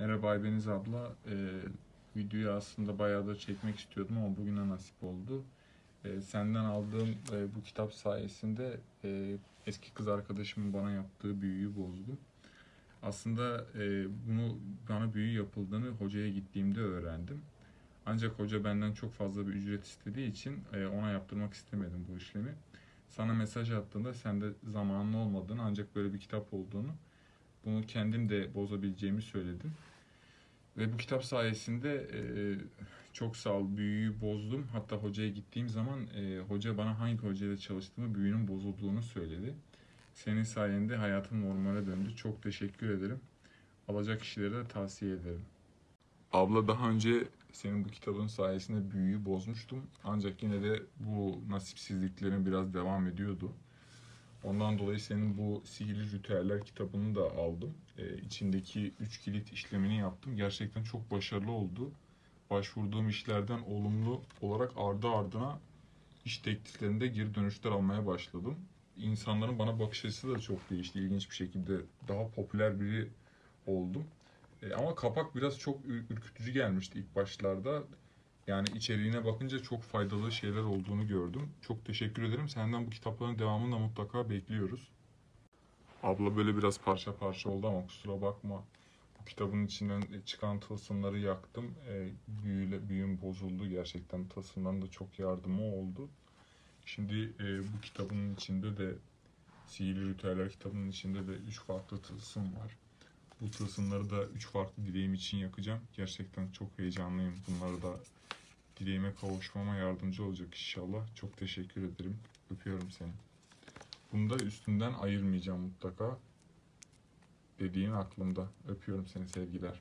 Merhaba Aybeniz abla. Ee, videoyu aslında bayağı da çekmek istiyordum ama bugüne nasip oldu. Ee, senden aldığım e, bu kitap sayesinde e, eski kız arkadaşımın bana yaptığı büyüyü bozdum. Aslında e, bunu bana büyü yapıldığını hocaya gittiğimde öğrendim. Ancak hoca benden çok fazla bir ücret istediği için e, ona yaptırmak istemedim bu işlemi. Sana mesaj attığında sende zamanın olmadığını ancak böyle bir kitap olduğunu bunu kendim de bozabileceğimi söyledim. Ve bu kitap sayesinde e, çok sağ ol büyüyü bozdum. Hatta hocaya gittiğim zaman e, hoca bana hangi hocayla çalıştığımı büyünün bozulduğunu söyledi. Senin sayende hayatım normale döndü. Çok teşekkür ederim. Alacak kişilere de tavsiye ederim. Abla daha önce senin bu kitabın sayesinde büyüyü bozmuştum. Ancak yine de bu nasipsizliklerin biraz devam ediyordu. Ondan dolayı senin bu Sihirli Ritüeller kitabını da aldım. Ee, içindeki üç kilit işlemini yaptım. Gerçekten çok başarılı oldu. Başvurduğum işlerden olumlu olarak ardı ardına iş tekliflerinde geri dönüşler almaya başladım. İnsanların bana bakış açısı da çok değişti. İlginç bir şekilde daha popüler biri oldum. Ee, ama kapak biraz çok ür- ürkütücü gelmişti ilk başlarda. Yani içeriğine bakınca çok faydalı şeyler olduğunu gördüm. Çok teşekkür ederim. Senden bu kitapların devamını da mutlaka bekliyoruz. Abla böyle biraz parça parça oldu ama kusura bakma. Bu kitabın içinden çıkan tılsımları yaktım. E, büyüyle, büyüm bozuldu gerçekten. Tılsımların da çok yardımı oldu. Şimdi e, bu kitabın içinde de Sihirli Ritüeller kitabının içinde de üç farklı tılsım var. Bu tılsımları da üç farklı dileğim için yakacağım. Gerçekten çok heyecanlıyım. Bunları da dileğime kavuşmama yardımcı olacak inşallah. Çok teşekkür ederim. Öpüyorum seni. Bunu da üstünden ayırmayacağım mutlaka. Dediğin aklımda. Öpüyorum seni sevgiler.